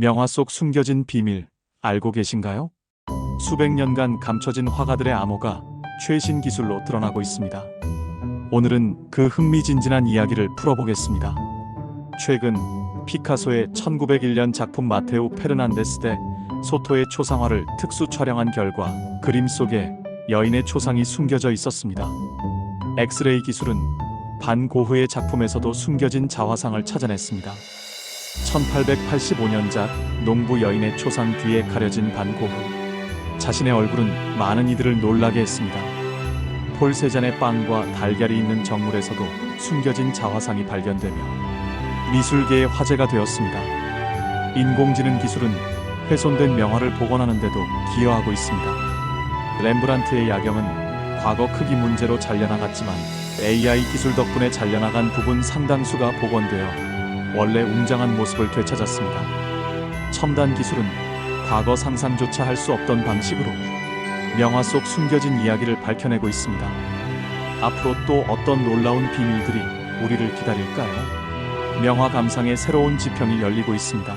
명화 속 숨겨진 비밀 알고 계신가요? 수백 년간 감춰진 화가들의 암호가 최신 기술로 드러나고 있습니다. 오늘은 그 흥미진진한 이야기를 풀어보겠습니다. 최근 피카소의 1901년 작품 마테오 페르난데스 대 소토의 초상화를 특수 촬영한 결과 그림 속에 여인의 초상이 숨겨져 있었습니다. 엑스레이 기술은 반 고흐의 작품에서도 숨겨진 자화상을 찾아냈습니다. 1885년작 농부 여인의 초상 뒤에 가려진 반 고흐. 자신의 얼굴은 많은 이들을 놀라게 했습니다. 폴 세잔의 빵과 달걀이 있는 정물에서도 숨겨진 자화상이 발견되며 미술계의 화제가 되었습니다. 인공지능 기술은 훼손된 명화를 복원하는데도 기여하고 있습니다. 렘브란트의 야경은 과거 크기 문제로 잘려나갔지만 AI 기술 덕분에 잘려나간 부분 상당수가 복원되어 원래 웅장한 모습을 되찾았습니다. 첨단 기술은 과거 상상조차 할 수 없던 방식으로 명화 속 숨겨진 이야기를 밝혀내고 있습니다. 앞으로 또 어떤 놀라운 비밀들이 우리를 기다릴까요? 명화 감상의 새로운 지평이 열리고 있습니다.